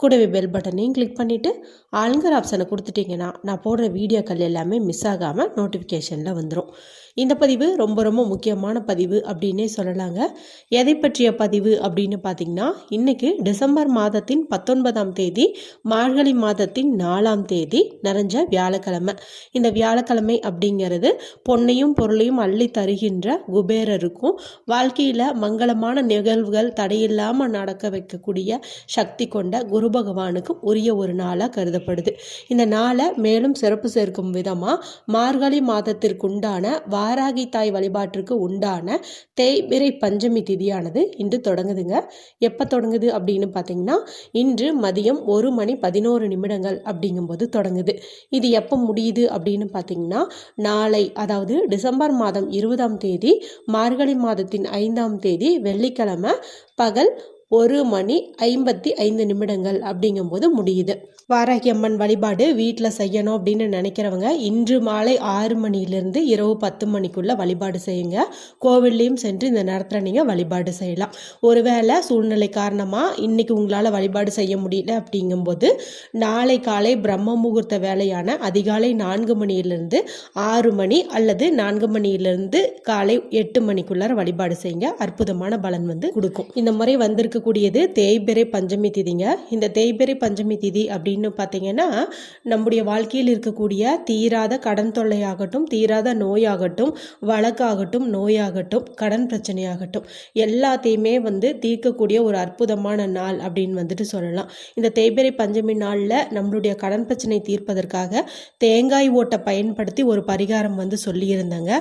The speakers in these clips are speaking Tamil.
கூடவே பெல் பட்டனையும் கிளிக் பண்ணிவிட்டு ஆளுங்கிற ஆப்ஷனை கொடுத்துட்டிங்கன்னா நான் போடுற வீடியோக்கள் எல்லாமே மிஸ் ஆகாமல் நோட்டிஃபிகேஷனில் வந்துடும் இந்த பதிவு ரொம்ப ரொம்ப முக்கியமான பதிவு அப்படின்னே சொல்லலாங்க. எதை பற்றிய பதிவு அப்படின்னு பார்த்தீங்கன்னா இன்றைக்கி டிசம்பர் மாதத்தின் பத்தொன்பதாம் தேதி மார்கழி மாதத்தின் நாலாம் தேதி நிறைஞ்ச வியாழக்கிழமை. இந்த வியாழக்கிழமை அப்படிங்கிறது பொன்னையும் பொருளையும் அள்ளி தருகின்ற குபேரருக்கும் வாழ்க்கையில் மங்களமான நிகழ்வுகள் தடையில்லாமல் நடக்க வைக்கக்கூடிய சக்தி கொண்ட குரு பகவானுக்கும் உரிய ஒரு நாளாக கருதப்படுது. இந்த நாளை மேலும் சிறப்பு சேர்க்கும் விதமாக மார்கழி மாதத்திற்குண்டான வாராகி தாய் வழிபாட்டிற்கு உண்டான தேய்பிரை பஞ்சமி திதியானது இன்று தொடங்குதுங்க. எப்போ தொடங்குது அப்படின்னு பார்த்தீங்கன்னா இன்று மதியம் ஒரு மணி பதினோரு நிமிடங்கள் அப்படிங்கும்போது தொடங்குது. இது எப்போ முடியுது அப்படின்னு பார்த்தீங்கன்னா நாளை அதாவது டிசம்பர் மாதம் இருபதாம் தேதி மார்கழி மாதத்தின் ஐந்தாம் தேதி வெள்ளிக்கிழமை பகல் ஒரு மணி ஐம்பத்தி ஐந்து நிமிடங்கள் அப்படிங்கும்போது முடியுது. வாராகியம்மன் வழிபாடு வீட்டில் செய்யணும் அப்படின்னு நினைக்கிறவங்க இன்று மாலை ஆறு மணிலேருந்து இரவு பத்து மணிக்குள்ளே வழிபாடு செய்யுங்க. கோவில்லையும் சென்று இந்த நேரத்தில் நீங்கள் வழிபாடு செய்யலாம். ஒருவேளை சூழ்நிலை காரணமாக இன்றைக்கி உங்களால் வழிபாடு செய்ய முடியல அப்படிங்கும்போது நாளை காலை பிரம்ம முகூர்த்த வேலையான அதிகாலை நான்கு மணியிலிருந்து ஆறு மணி அல்லது நான்கு மணியிலிருந்து காலை எட்டு மணிக்குள்ளார வழிபாடு செய்யுங்க. அற்புதமான பலன் வந்து கொடுக்கும். இந்த முறை இருக்கக்கூடியது தேய்பெறை பஞ்சமி திதிங்க. இந்த தேய்பெறை பஞ்சமி திதி அப்படின்னு பார்த்தீங்கன்னா நம்முடைய வாழ்க்கையில் இருக்கக்கூடிய தீராத கடன் தொல்லையாகட்டும் தீராத நோயாகட்டும் வழக்காகட்டும் நோயாகட்டும் கடன் பிரச்சனையாகட்டும் எல்லாத்தையுமே வந்து தீர்க்கக்கூடிய ஒரு அற்புதமான நாள் அப்படின்னு வந்துட்டு சொல்லலாம். இந்த தேய்பெறை பஞ்சமி நாளில் நம்மளுடைய கடன் பிரச்சனை தீர்ப்பதற்காக தேங்காய் ஓட்டை பயன்படுத்தி ஒரு பரிகாரம் வந்து சொல்லியிருந்தேங்க.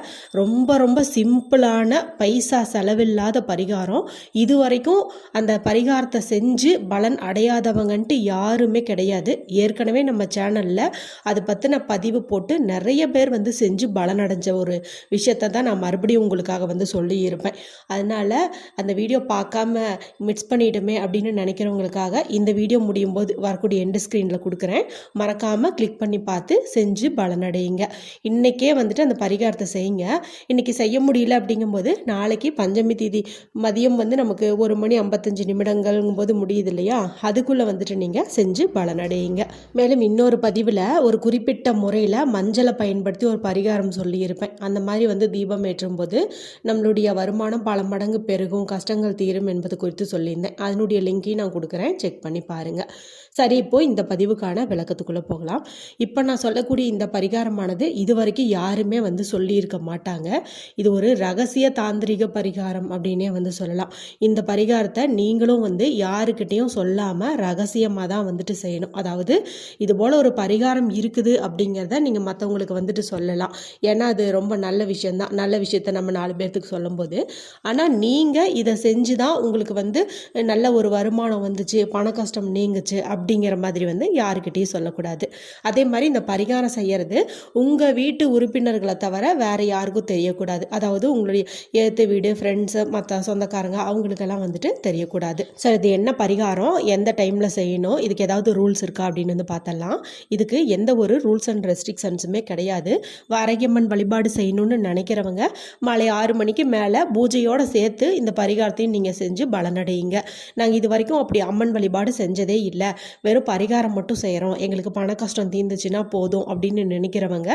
ரொம்ப ரொம்ப சிம்பிளான பைசா செலவில்லாத பரிகாரம். இது வரைக்கும் அந்த பரிகாரத்தை செஞ்சு பலன் அடையாதவங்கன்ட்டு யாருமே கிடையாது. ஏற்கனவே நம்ம சேனலில் அதை பற்றின பதிவு போட்டு நிறைய பேர் வந்து செஞ்சு பலன் அடைஞ்ச ஒரு விஷயத்தை தான் நான் மறுபடியும் உங்களுக்காக வந்து சொல்லியிருப்பேன். அதனால் அந்த வீடியோ பார்க்காம மிஸ் பண்ணிட்டோமே அப்படின்னு நினைக்கிறவங்களுக்காக இந்த வீடியோ முடியும் போது வரக்கூடிய எண்டு ஸ்க்ரீனில் கொடுக்குறேன். மறக்காமல் கிளிக் பண்ணி பார்த்து செஞ்சு பலனடையுங்க. இன்றைக்கே வந்துட்டு அந்த பரிகாரத்தை செய்யுங்க. இன்றைக்கி செய்ய முடியல அப்படிங்கும்போது நாளைக்கு பஞ்சமி தேதி மதியம் வந்து நமக்கு ஒரு மணி ஐம்பத்தஞ்சு நிமிடங்கள்ங்கும்போது முடியுது இல்லையா அதுக்குள்ளே வந்துட்டு நீங்கள் செஞ்சு பலனடையுங்க. மேலும் இன்னொரு பதிவில் ஒரு குறிப்பிட்ட முறையில் மஞ்சளை பயன்படுத்தி ஒரு பரிகாரம் சொல்லியிருப்பேன். அந்த மாதிரி வந்து தீபம் ஏற்றும் போது நம்மளுடைய வருமானம் பல மடங்கு பெருகும் கஷ்டங்கள் தீரும் என்பது குறித்து சொல்லியிருந்தேன். அதனுடைய லிங்கையும் நான் கொடுக்குறேன். செக் பண்ணி பாருங்கள் சரி இப்போ இந்த பதிவுக்கான விளக்கத்துக்குள்ளே போகலாம். இப்போ நான் சொல்லக்கூடிய இந்த பரிகாரமானது இது வரைக்கும் யாருமே வந்து சொல்லியிருக்க மாட்டாங்க. இது ஒரு ரகசிய தாந்திரிக பரிகாரம் அப்படின்னே வந்து சொல்லலாம். இந்த பரிகாரத்தை நீங்களும் வந்து யாருக்கிட்டேயும் சொல்லாமல் ரகசியமாக தான் வந்துட்டு செய்யணும். அதாவது இது போல் ஒரு பரிகாரம் இருக்குது அப்படிங்கிறத நீங்கள் மற்றவங்களுக்கு வந்துட்டு சொல்லலாம். ஏன்னா அது ரொம்ப நல்ல விஷயந்தான் நல்ல விஷயத்த நம்ம நாலு பேர்த்துக்கு சொல்லும்போது. ஆனால் நீங்கள் இதை செஞ்சு தான் உங்களுக்கு வந்து நல்ல ஒரு வருமானம் வந்துச்சு பண கஷ்டம் நீங்குச்சு அப்படிங்கிற மாதிரி வந்து யாருக்கிட்டேயும் சொல்லக்கூடாது. அதே மாதிரி இந்த பரிகாரம் செய்கிறது உங்கள் வீட்டு உறுப்பினர்களை தவிர வேறு யாருக்கும் தெரியக்கூடாது. அதாவது உங்களுடைய ஏற்று வீடு ஃப்ரெண்ட்ஸு மற்ற சொந்தக்காரங்க அவங்களுக்கெல்லாம் வந்துட்டு தெரியக்கூடாது. சார் இது என்ன பரிகாரம்? எந்த டைமில் செய்யணும்? இதுக்கு ஏதாவது ரூல்ஸ் இருக்கா? அப்படின்னு வந்து பார்த்தலாம் இதுக்கு எந்த ஒரு ரூல்ஸ் அண்ட் ரெஸ்ட்ரிக்ஷன்ஸுமே கிடையாது. வாரகியம்மன் வழிபாடு செய்யணும்னு நினைக்கிறவங்க மாலை ஆறு மணிக்கு மேலே பூஜையோடு சேர்த்து இந்த பரிகாரத்தையும் நீங்கள் செஞ்சு பலனடையுங்க. நாங்கள் இது வரைக்கும் அப்படி அம்மன் வழிபாடு செஞ்சதே இல்லை. வெறும் பரிகாரம் மட்டும் செய்கிறோம் எங்களுக்கு பண கஷ்டம் தீர்ந்துச்சுன்னா போதும் அப்படின்னு நினைக்கிறவங்க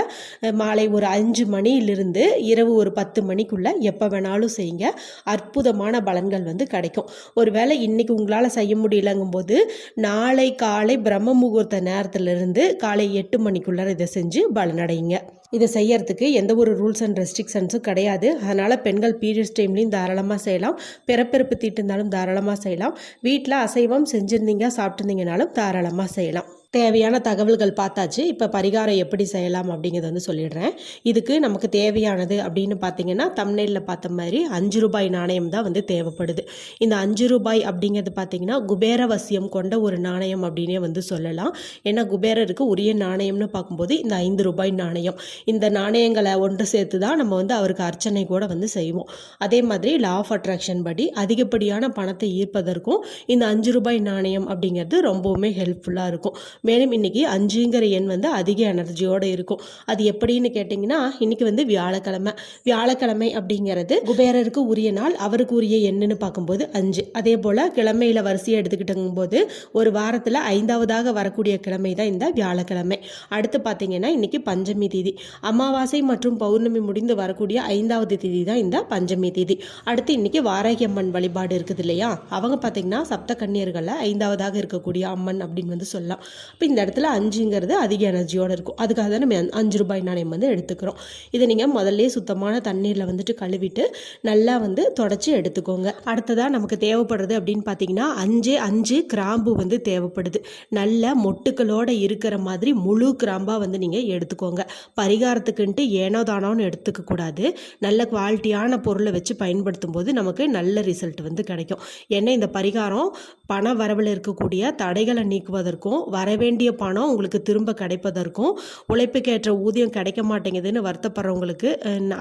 மாலை ஒரு அஞ்சு மணியிலிருந்து இரவு ஒரு பத்து மணிக்குள்ளே எப்போ வேணாலும் செய்யுங்க. அற்புதமான பலன்கள் வந்து கிடைக்கும். ஒருவேளை இன்றைக்கி உங்களால் செய்ய முடியலங்கும்போது நாளை காலை பிரம்ம முகூர்த்த நேரத்திலிருந்து காலை எட்டு மணிக்குள்ளே இதை செஞ்சு பலனடையுங்க. இதை செய்யறதுக்கு எந்த ஒரு ரூல்ஸ் அண்ட் ரெஸ்ட்ரிக்ஷன்ஸும் கிடையாது. அதனால் பெண்கள் பீரியட்ஸ் டைம்லையும் தாராளமாக செய்யலாம். பிறப்பிறப்பு தீட்டு இருந்தாலும் தாராளமாக செய்யலாம். வீட்டில் அசைவம் செஞ்சுருந்தீங்க சாப்பிட்டுருந்தீங்கனாலும் தாராளமாக செய்யலாம். தேவையான தகவல்கள் பார்த்தாச்சு. இப்போ பரிகாரம் எப்படி செய்யலாம் அப்படிங்கிறத வந்து சொல்லிடுறேன். இதுக்கு நமக்கு தேவையானது அப்படின்னு பார்த்தீங்கன்னா தமிழ்நெல்லில் பார்த்த மாதிரி அஞ்சு ரூபாய் நாணயம் தான் வந்து தேவைப்படுது. இந்த அஞ்சு ரூபாய் அப்படிங்கிறது பார்த்தீங்கன்னா குபேரவசியம் கொண்ட ஒரு நாணயம் அப்படின்னே வந்து சொல்லலாம். ஏன்னா குபேரருக்கு உரிய நாணயம்னு பார்க்கும்போது இந்த ஐந்து ரூபாய் நாணயம் இந்த நாணயங்களை ஒன்று சேர்த்து தான் நம்ம வந்து அவருக்கு அர்ச்சனை கூட வந்து செய்வோம். அதே மாதிரி லா ஆஃப் அட்ராக்ஷன் படி அதிகப்படியான பணத்தை ஈர்ப்பதற்கும் இந்த அஞ்சு ரூபாய் நாணயம் அப்படிங்கிறது ரொம்பவுமே ஹெல்ப்ஃபுல்லாக இருக்கும். மேலும் இன்னைக்கு அஞ்சுங்கிற எண் வந்து அதிக எனர்ஜியோடு இருக்கும். அது எப்படின்னு கேட்டிங்கன்னா இன்றைக்கி வந்து வியாழக்கிழமை. வியாழக்கிழமை அப்படிங்கிறது குபேரருக்கு உரிய நாள் அவருக்கு உரிய எண்ணுன்னு பார்க்கும்போது அஞ்சு. அதே போல் கிழமையில் வரிசையை எடுத்துக்கிட்டங்கும் போது ஒரு வாரத்தில் ஐந்தாவதாக வரக்கூடிய கிழமை தான் இந்த வியாழக்கிழமை. அடுத்து பார்த்தீங்கன்னா இன்னைக்கு பஞ்சமி தேதி. அமாவாசை மற்றும் பௌர்ணமி முடிந்து வரக்கூடிய ஐந்தாவது தேதி தான் இந்த பஞ்சமி தேதி. அடுத்து இன்றைக்கி வாராகி அம்மன் வழிபாடு இருக்குது இல்லையா? அவங்க பார்த்தீங்கன்னா சப்த கன்னியர்களில் ஐந்தாவதாக இருக்கக்கூடிய அம்மன் அப்படின்னு வந்து சொல்லலாம். இப்போ இந்த இடத்துல அஞ்சுங்கிறது அதிக எனர்ஜியோடு இருக்கும். அதுக்காக தான் நம்ம அஞ்சு ரூபாய் நாணயம் வந்து எடுத்துக்கிறோம். இதை நீங்கள் முதல்ல சுத்தமான தண்ணீரில் வந்துட்டு கழுவிட்டு நல்லா வந்து தொடச்சி எடுத்துக்கோங்க. அடுத்ததாக நமக்கு தேவைப்படுறது அப்படின்னு பார்த்தீங்கன்னா அஞ்சு அஞ்சு கிராம்பு வந்து தேவைப்படுது. நல்ல மொட்டுக்களோட இருக்கிற மாதிரி முழு கிராம்பாக வந்து நீங்கள் எடுத்துக்கோங்க. பரிகாரத்துக்குன்ட்டு ஏனோ தானோன்னு எடுத்துக்க கூடாது. நல்ல குவாலிட்டியான பொருளை வச்சு பயன்படுத்தும் போது நமக்கு நல்ல ரிசல்ட் வந்து கிடைக்கும். ஏன்னா இந்த பரிகாரம் பண வரவில் இருக்கக்கூடிய தடைகளை நீக்குவதற்கும் வர வரவேண்டிய பணம் உங்களுக்கு திரும்ப கிடைப்பதற்கும் உழைப்புக்கேற்ற ஊதியம் கிடைக்க மாட்டேங்குதுன்னு வருத்தப்படுறவங்களுக்கு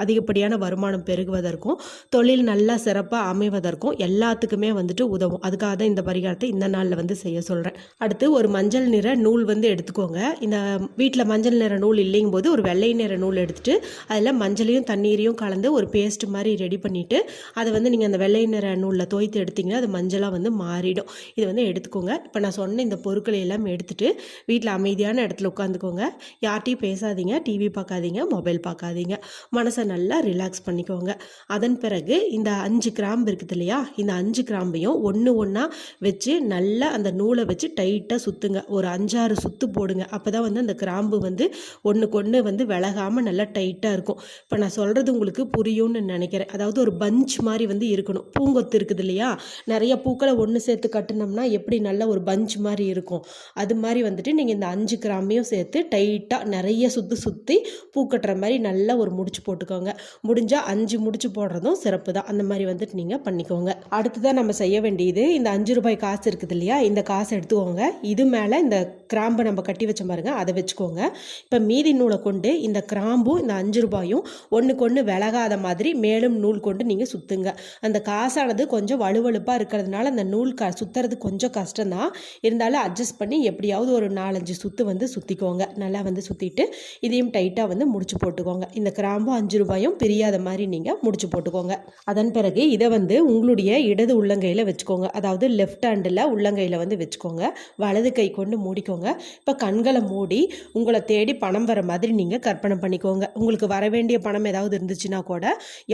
அதிகப்படியான வருமானம் பெருகுவதற்கும் தொழில் நல்லா சிறப்பாக அமைவதற்கும் எல்லாத்துக்குமே வந்துட்டு உதவும். அதுக்காக தான் இந்த பரிகாரத்தை இந்த நாளில் வந்து செய்ய சொல்கிறேன் அடுத்து ஒரு மஞ்சள் நிற நூல் வந்து எடுத்துக்கோங்க. இந்த வீட்டில் மஞ்சள் நிற நூல் இல்லைங்கும் போது ஒரு வெள்ளை நிற நூல் எடுத்துட்டு அதில் மஞ்சளையும் தண்ணீரையும் கலந்து ஒரு பேஸ்ட் மாதிரி ரெடி பண்ணிவிட்டு அதை வந்து நீங்கள் அந்த வெள்ளை நிற நூலில் தோய்த்து எடுத்தீங்கன்னா அது மஞ்சளாக வந்து மாறிடும். இது வந்து எடுத்துக்கோங்க. இப்போ நான் சொன்ன இந்த பொருட்களை எல்லாம் வச்சுட்டு வீட்டில் அமைதியான இடத்துல உட்காந்துக்கோங்க. யார்ட்டையும் பேசாதீங்க. டிவி பார்க்காதீங்க மொபைல் பார்க்காதீங்க மனசை நல்லா ரிலாக்ஸ் பண்ணிக்கோங்க. அதன் பிறகு இந்த அஞ்சு கிராம்பு இருக்குது இல்லையா? இந்த அஞ்சு கிராம்பையும் ஒன்று ஒன்றா வச்சு நல்லா அந்த நூலை வச்சு டைட்டாக சுற்றுங்க ஒரு அஞ்சாறு சுத்து போடுங்க. அப்போ தான் வந்து அந்த கிராம்பு வந்து ஒன்றுக்கு ஒன்று வந்து விலகாமல் நல்லா டைட்டாக இருக்கும். இப்போ நான் சொல்கிறது உங்களுக்கு புரியும்னு நினைக்கிறேன். அதாவது ஒரு பஞ்ச் மாதிரி வந்து இருக்கணும். பூங்கொத்து இருக்குது இல்லையா? நிறைய பூக்களை ஒன்று சேர்த்து கட்டினோம்னா எப்படி நல்ல ஒரு பஞ்ச் மாதிரி இருக்கும். அது மாதிரி மாதிரி வந்துட்டு நீங்கள் இந்த அஞ்சு கிராமையும் சேர்த்து டைட்டாக நிறைய சுற்றி சுற்றி பூ கட்டுற மாதிரி நல்லா ஒரு முடிச்சு போட்டுக்கோங்க. முடிஞ்சால் அஞ்சு முடிச்சு போடுறதும் சிறப்பு தான். அந்த மாதிரி வந்துட்டு நீங்கள் பண்ணிக்கோங்க. அடுத்ததான் நம்ம செய்ய வேண்டியது இந்த அஞ்சு ரூபாய் காசு இருக்குது இல்லையா? இந்த காசை எடுத்துக்கோங்க. இது மேலே இந்த கிராம்பை நம்ம கட்டி வச்ச பாருங்க. அதை வச்சுக்கோங்க. இப்போ மீதி நூலை கொண்டு இந்த கிராம்பும் இந்த அஞ்சு ரூபாயும் ஒன்றுக்கு ஒன்று விலகாத மாதிரி மேலும் நூல் கொண்டு நீங்கள் சுற்றுங்க அந்த காசானது கொஞ்சம் வலுவழுப்பாக இருக்கிறதுனால அந்த நூல் க சுற்றுறது கொஞ்சம் கஷ்டம்தான். இருந்தாலும் அட்ஜஸ்ட் பண்ணி எப்படியாவது ஒரு நாலஞ்சு சுற்று வந்து சுற்றிக்கோங்க நல்லா வந்து சுற்றிட்டு இதையும் டைட்டாக வந்து முடிச்சு போட்டுக்கோங்க. இந்த கிராம்பும் அஞ்சு ரூபாயும் பிரியாத மாதிரி நீங்கள் முடிச்சு போட்டுக்கோங்க. அதன் பிறகு இதை வந்து உங்களுடைய இடது உள்ளங்கையில் வச்சுக்கோங்க. அதாவது லெஃப்ட் ஹேண்டில் உள்ளங்கையில் வந்து வச்சுக்கோங்க. வலது கை கொண்டு மூடிக்கோங்க. இப்போ கண்களை மூடி உங்களை தேடி பணம் வர மாதிரி நீங்கள் கற்பனை பண்ணிக்கோங்க. உங்களுக்கு வர வேண்டிய பணம் ஏதாவது இருந்துச்சுன்னா கூட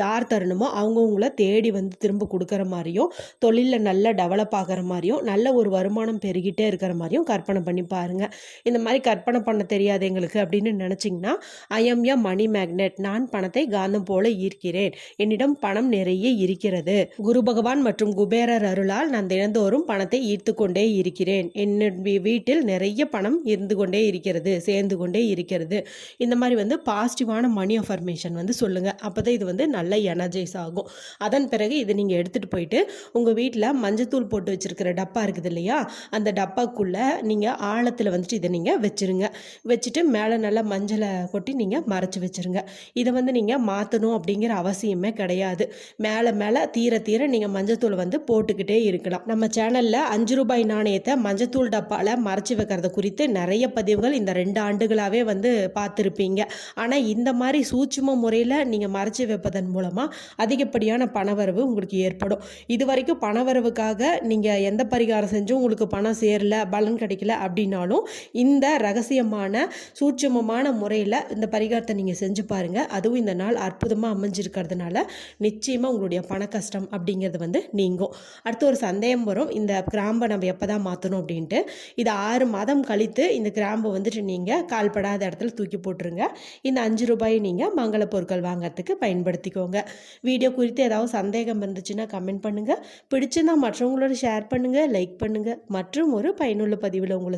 யார் தரணுமோ அவங்க உங்களை தேடி வந்து திரும்ப கொடுக்குற மாதிரியும் தொழிலில் நல்லா டெவலப் ஆகிற மாதிரியும் நல்ல ஒரு வருமானம் பெருகிட்டே இருக்கிற மாதிரியும் கற்பனை பண்ணி பாருங்க. இந்த மாதிரி கற்பனை பண்ண தெரியாது எங்களுக்கு அப்படின்னு நினச்சிங்கன்னா I am a money magnet நான் பணத்தை காந்தம் போல ஈர்க்கிறேன். என்னிடம் பணம் நிறைய இருக்கிறது. குரு பகவான் மற்றும் குபேரர் அருளால் நான் தினந்தோறும் பணத்தை ஈர்த்து கொண்டே இருக்கிறேன். என்னுடைய வீட்டில் நிறைய பணம் இருந்து கொண்டே இருக்கிறது சேர்ந்து கொண்டே இருக்கிறது. இந்த மாதிரி வந்து பாசிட்டிவான மணி அஃபர்மேஷன் வந்து சொல்லுங்கள் அப்போ தான் இது வந்து நல்ல எனர்ஜைஸ் ஆகும். அதன் பிறகு இதை நீங்கள் எடுத்துகிட்டு போயிட்டு உங்கள் வீட்டில் மஞ்சத்தூள் போட்டு வச்சுருக்கிற டப்பா இருக்குது இல்லையா? அந்த டப்பாக்குள்ளே நீங்கள் ஆழத்தில் வந்துட்டு இதை நீங்கள் வச்சுருங்க. வச்சுட்டு மேலே நல்லா மஞ்சளை கொட்டி நீங்கள் மறைச்சி வச்சுருங்க. இதை வந்து நீங்கள் மாற்றணும் அப்படிங்கிற அவசியமே கிடையாது. மேலே மேலே தீர தீர நீங்கள் மஞ்சத்தூள் வந்து போட்டுக்கிட்டே இருக்கலாம். நம்ம சேனலில் அஞ்சு ரூபாய் நாணயத்தை மஞ்சத்தூள் டப்பாவில் மறைச்சி வைக்கிறத குறித்து நிறைய பதிவுகள் இந்த ரெண்டு ஆண்டுகளாகவே வந்து பார்த்துருப்பீங்க. ஆனால் இந்த மாதிரி சூட்சும முறையில் நீங்கள் மறைச்சி வைப்பதன் மூலமாக அதிகப்படியான பணவரவு உங்களுக்கு ஏற்படும். இது வரைக்கும் பணவரவுக்காக நீங்கள் எந்த பரிகாரம் செஞ்சும் உங்களுக்கு பணம் சேரல பலன் கிடைக்கல அப்படின்னாலும் இந்த ரகசியமான சூட்சமமான முறையில் இந்த பரிகாரத்தை நீங்கள் செஞ்சு பாருங்கள் அதுவும் இந்த நாள் அற்புதமாக அமைஞ்சிருக்கிறதுனால நிச்சயமாக உங்களுடைய பண கஷ்டம் அப்படிங்கிறது வந்து நீங்கும். அடுத்து ஒரு சந்தேகம் வரும். இந்த கிராம்பை நம்ம எப்போ தான் மாற்றணும் அப்படின்ட்டு. இது ஆறு மாதம் கழித்து இந்த கிராம்பை வந்துட்டு நீங்கள் கால்படாத இடத்துல தூக்கி போட்டுருங்க. இந்த அஞ்சு ரூபாயை நீங்கள் மங்கள பொருட்கள் வாங்கிறதுக்கு பயன்படுத்திக்கோங்க. வீடியோ குறித்து ஏதாவது சந்தேகம் இருந்துச்சுன்னா கமெண்ட் பண்ணுங்கள் பிடிச்சிருந்தால் மற்றவங்களோட ஷேர் பண்ணுங்கள் லைக் பண்ணுங்கள் மற்றும் ஒரு பயனுள்ள பதிவில் உங்களை